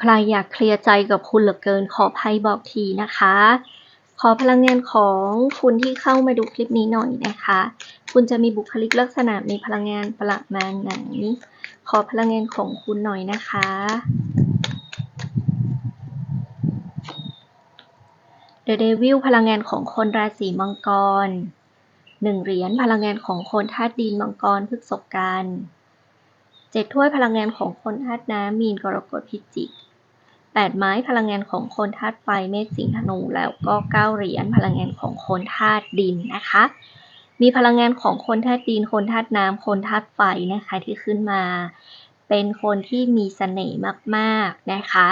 ใครอยากเคลียร์ใจกับคุณเหลือเกินขอไพ่บอกทีนะคะ ขอพลังงานของคุณที่เข้ามาดูคลิปนี้หน่อยนะคะ คุณจะมีบุคลิกลักษณะมีพลังงานประมาณไหน ขอพลังงานของคุณหน่อยนะคะ The Devil พลังงานของคนราศีมังกรหนึ่งเหรียญพลังงานของคนธาตุดินมังกรพฤษภกันเจ็ดถ้วยพลังงานของคนธาตุน้ำมีนกรกฎพิจิก แปดไม้พลังงานของคนธาตุไฟเมษสิงห์ธนู แล้วก็เก้าเหรียญพลังงานของคนธาตุดินนะคะ มีพลังงานของคนธาตุดิน คนธาตุน้ำ คนธาตุไฟนะคะที่ขึ้นมา เป็นคนที่มีเสน่ห์มากๆนะคะ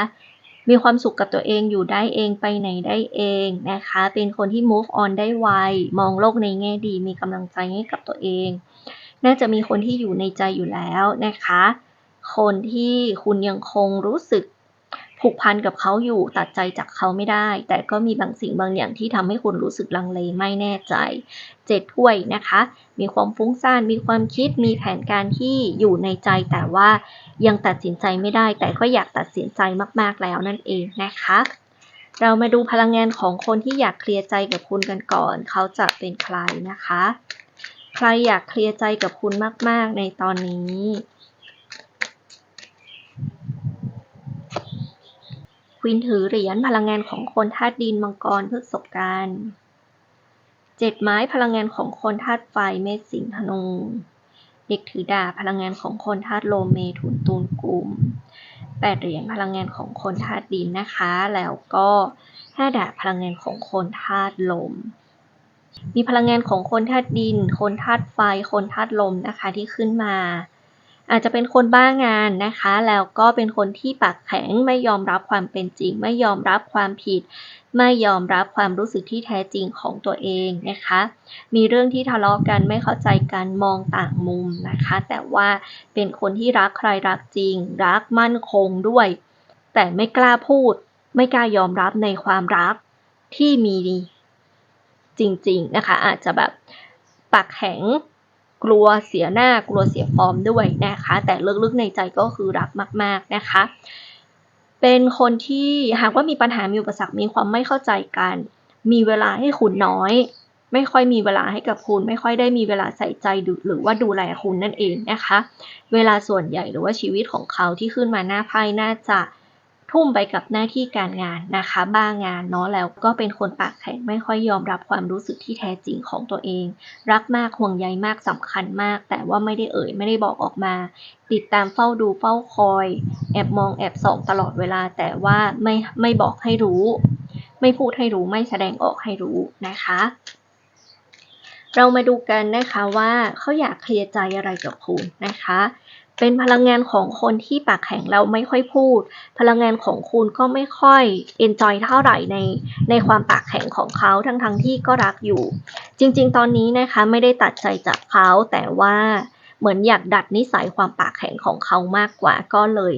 มีความสุขกับตัวเองอยู่ได้เองไปไหนได้เองนะคะ เป็นคนที่ move on ได้ไว มองโลกในแง่ดี มีกำลังใจให้กับตัวเอง น่าจะมีคนที่อยู่ในใจอยู่แล้วนะคะ คนที่คุณยังคงรู้สึก ผูกพันกับเขาอยู่ตัดใจจากเขาไม่ได้ แต่ก็มีบางสิ่งบางอย่างที่ทำให้คุณรู้สึกลังเลไม่แน่ใจเจ็ดถ้วยนะคะ มีความฟุ้งซ่านมีความคิดมีแผนการที่อยู่ในใจ แต่ว่ายังตัดสินใจไม่ได้ แต่ก็อยากตัดสินใจมาก ๆแล้วนั่นเองนะคะ เรามาดูพลังงานของคนที่อยากเคลียร์ใจกับคุณกันก่อน เขาจะเป็นใครนะคะ ใครอยากเคลียร์ใจกับคุณมาก ๆ ในตอนนี้ วินถือเหรียญพลังงานของคนธาตุดินมังกรพฤษภกันเจ็ดไม้พลังงานของคนธาตุไฟเมษสิงห์ธนู เด็กถือดาบพลังงานของคนธาตุโลมเมถุนตูนกลุ่มแปดเหรียญพลังงานของคนธาตุดินนะคะ แล้วก็ห้าดาบพลังงานของคนธาตุลม มีพลังงานของคนธาตุดิน คนธาตุไฟ คนธาตุลมนะคะที่ขึ้นมา อาจจะเป็นคนบ้างานนะคะ แล้วก็เป็นคนที่ปากแข็งไม่ยอมรับความเป็นจริง ไม่ยอมรับความผิด ไม่ยอมรับความรู้สึกที่แท้จริงของตัวเองนะคะ มีเรื่องที่ทะเลาะกันไม่เข้าใจกันมองต่างมุมนะคะ แต่ว่าเป็นคนที่รักใครรักจริง รักมั่นคงด้วย แต่ไม่กล้าพูด ไม่กล้ายอมรับในความรักที่มีจริง ๆ นะคะ อาจจะแบบปากแข็ง กลัวเสียหน้ากลัวเสียฟอร์มด้วยนะคะ แต่ลึกๆในใจก็คือรักมาก ๆนะคะ เป็นคนที่หากว่ามีปัญหามีอุปสรรคมีความไม่เข้าใจกัน มีเวลาให้คุณน้อย ไม่ค่อยมีเวลาให้กับคุณ ไม่ค่อยได้มีเวลาใส่ใจหรือว่าดูแลคุณนั่นเองนะคะ เวลาส่วนใหญ่หรือว่าชีวิตของเขาที่ขึ้นมาหน้าไพ่น่าจะ ทุ่มไปกับหน้าที่การงานนะคะ บ้างงานเนาะแล้วก็เป็นคนปากแข็งไม่ค่อยยอมรับความรู้สึกที่แท้จริงของตัวเอง รักมากห่วงใยมากสำคัญมาก แต่ว่าไม่ได้เอ่ยไม่ได้บอกออกมา ติดตามเฝ้าดูเฝ้าคอย แอบมองแอบส่องตลอดเวลา แต่ว่าไม่ไม่บอกให้รู้ ไม่พูดให้รู้ไม่แสดงออกให้รู้นะคะเรามาดูกันนะคะว่าเขาอยากเคลียร์ใจอะไรกับคุณนะคะ เป็นพลังงานของคนที่ปากแข็งแล้วไม่ค่อยพูด พลังงานของคุณก็ไม่ค่อยเอนจอยเท่าไหร่ในในความปากแข็งของเขาทั้งทั้งที่ก็รักอยู่ จริง ๆ ตอนนี้นะคะไม่ได้ตัดใจจากเขาแต่ว่าเหมือนอยากดัดนิสัยความปากแข็งของเขามากกว่าก็เลย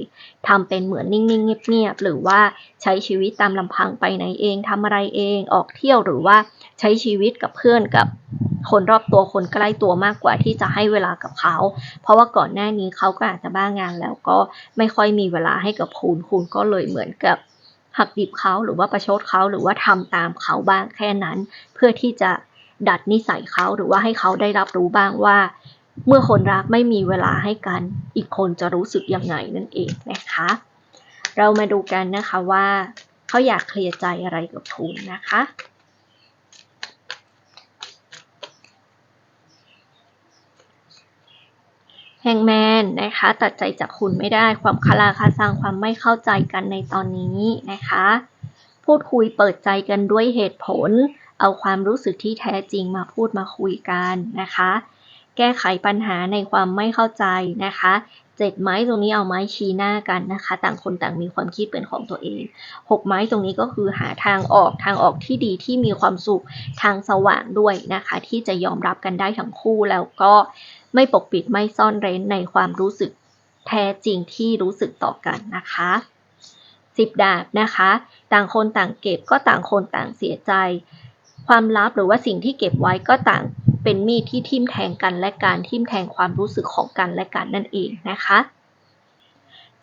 ทำเป็นเหมือนนิ่งๆเงียบๆหรือว่าใช้ชีวิตตามลำพังไปไหนเองทำอะไรเองออกเที่ยวหรือว่าใช้ชีวิตกับเพื่อนกับ คนรอบตัวคนใกล้ตัวมากกว่าที่จะให้เวลากับเขา เพราะว่าก่อนหน้านี้เขาก็อาจจะบ้างานแล้วก็ไม่ค่อยมีเวลาให้กับคุณคุณก็เลยเหมือนกับหักดิบเขาหรือว่าประชดเขาหรือว่าทำตามเขาบ้างแค่นั้น เพื่อที่จะดัดนิสัยเขาหรือว่าให้เขาได้รับรู้บ้างว่า เมื่อคนรักไม่มีเวลาให้กัน อีกคนจะรู้สึกยังไงนั่นเองนะคะ เรามาดูกันนะคะว่า เขาอยากเคลียร์ใจอะไรกับคุณนะคะ แฮงแมนนะคะตัดใจจากคุณไม่ได้ความคาราคาซังความไม่เข้าใจกันในตอนนี้นะคะ พูดคุยเปิดใจกันด้วยเหตุผล เอาความรู้สึกที่แท้จริงมาพูดมาคุยกันนะคะ แก้ไขปัญหาในความไม่เข้าใจนะคะเจ็ดไม้ตรงนี้เอาไม้ชี้หน้ากันนะคะ ต่างคนต่างมีความคิดเป็นของตัวเองหกไม้ตรงนี้ก็คือหาทางออกทางออกที่ดีที่มีความสุขทางสว่างด้วยนะคะ ที่จะยอมรับกันได้ทั้งคู่แล้วก็ไม่ปกปิดไม่ซ่อนเร้นในความรู้สึกแท้จริงที่รู้สึกต่อกันนะคะสิบดาบนะคะ ต่างคนต่างเก็บก็ต่างคนต่างเสียใจ ความลับหรือว่าสิ่งที่เก็บไว้ก็ต่าง เป็นมีดที่ทิ่มแทงกันและการทิ่มแทงความรู้สึกของกันและกันนั่นเองนะคะ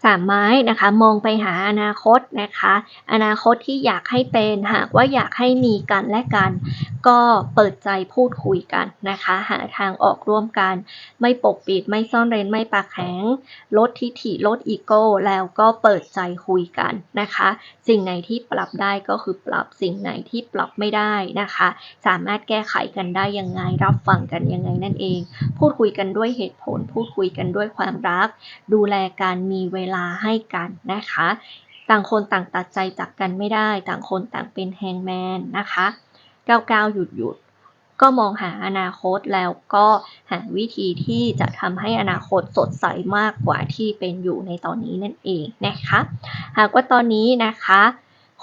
สามไม้นะคะมองไปหาอนาคตนะคะ อนาคตที่อยากให้เป็นหากว่าอยากให้มีกันและกันก็เปิดใจพูดคุยกันนะคะ หาทางออกร่วมกัน ไม่ปกปิด ไม่ซ่อนเร้น ไม่ปากแข็ง ลดทิฐิ ลดอีโก้ แล้วก็เปิดใจคุยกันนะคะ สิ่งไหนที่ปรับได้ก็คือปรับ สิ่งไหนที่ปรับไม่ได้นะคะ สามารถแก้ไขกันได้ยังไง รับฟังกันยังไงนั่นเอง พูดคุยกันด้วยเหตุผล พูดคุยกันด้วยความรัก ดูแลการมีเวลาให้กันนะคะ ต่างคนต่างตัดใจจากกันไม่ได้ ต่างคนต่างเป็นแฮงแมนนะคะ ก้าวก้าวหยุดหยุดก็มองหาอนาคตแล้วก็หาวิธีที่จะทำให้อนาคตสดใสมากกว่าที่เป็นอยู่ในตอนนี้นั่นเองนะคะ หากว่าตอนนี้นะคะ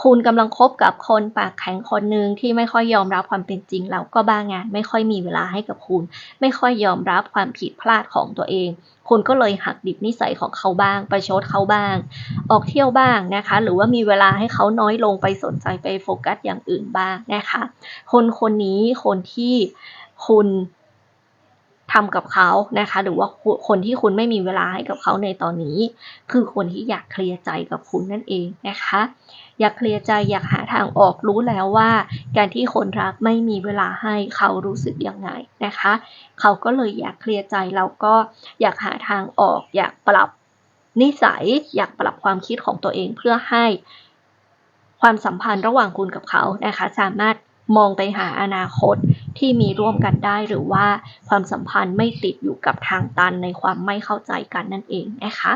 คุณกำลังคบกับคนปากแข็งคนหนึ่งที่ไม่ค่อยยอมรับความเป็นจริงแล้วก็บ้างาน ไม่ค่อยมีเวลาให้กับคุณ ไม่ค่อยยอมรับความผิดพลาดของตัวเอง คุณก็เลยหักดิบนิสัยของเขาบ้าง ประชดเขาบ้าง ออกเที่ยวบ้างนะคะ หรือว่ามีเวลาให้เขาน้อยลงไปสนใจไปโฟกัสอย่างอื่นบ้างนะคะ คนคนนี้คนที่คุณ ทำกับเขานะคะ หรือว่าคนที่คุณไม่มีเวลาให้กับเขาในตอนนี้ คือคนที่อยากเคลียร์ใจกับคุณนั่นเองนะคะ อยากเคลียร์ใจอยากหาทางออกรู้แล้วว่า การที่คนรักไม่มีเวลาให้เขารู้สึกยังไงนะคะ เขาก็เลยอยากเคลียร์ใจแล้วก็อยากหาทางออก อยากปรับนิสัยอยากปรับความคิดของตัวเองเพื่อให้ความสัมพันธ์ระหว่างคุณกับเขานะคะ สามารถ มองไปหาอนาคตที่มีร่วมกันได้หรือว่าความสัมพันธ์ไม่ติดอยู่กับทางตันในความไม่เข้าใจกันนั่นเองนะคะ